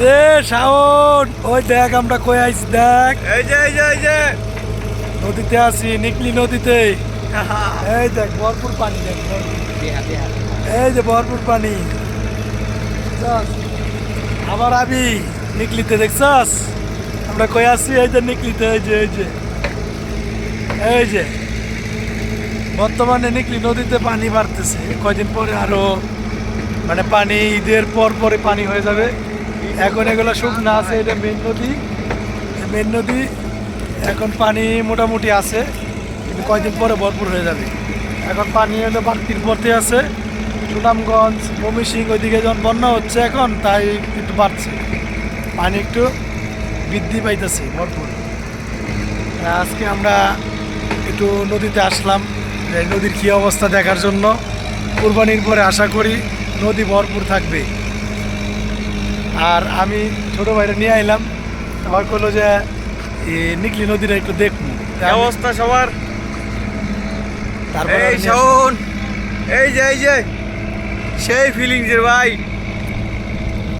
রে শাওন ওই দেখ আমরা কই আইছি দেখ। এই যে এই যে এই যে। নদীতে আছি নিকলি নদীতে। এই দেখ ভরপুর পানি দেখ। এই যে ভরপুর পানি? আবার আবি নিকলিতে দেখছস? আমরা কই আছি? এই যে নিকলিতে এই যে এই যে। এই যে। বর্তমানে নিকলি নদীতে পানি বাড়তেছে। কয়দিন পরে আরও মানে পানি ঈদের পর পরে পানি হয়ে যাবে। এখন এগুলো শুকনা আছে, এটা মেন নদী। মেন নদী, এখন পানি মোটামুটি আছে, কিন্তু কয়দিন পরে ভরপুর হয়ে যাবে। এখন পানি হলো বাড়তির পথে আছে, সুনামগঞ্জ ময়মনসিং ওইদিকে যখন বন্যা হচ্ছে এখন, তাই একটু বাড়ছে। পানি একটু বৃদ্ধি পাইতেছে, ভরপুর। আজকে আমরা একটু নদীতে আসলাম নদীর কী অবস্থা দেখার জন্য। কুরবানির পরে আশা করি নদী ভরপুর থাকবে। আর আমি ছোটো ভাইটা নিয়ে আইলাম। আমার করল যে নিকলি নদীটা একটু দেখব অবস্থা সবার? তারপরে এই যে এই যে সেই ফিলিংসের ভাই।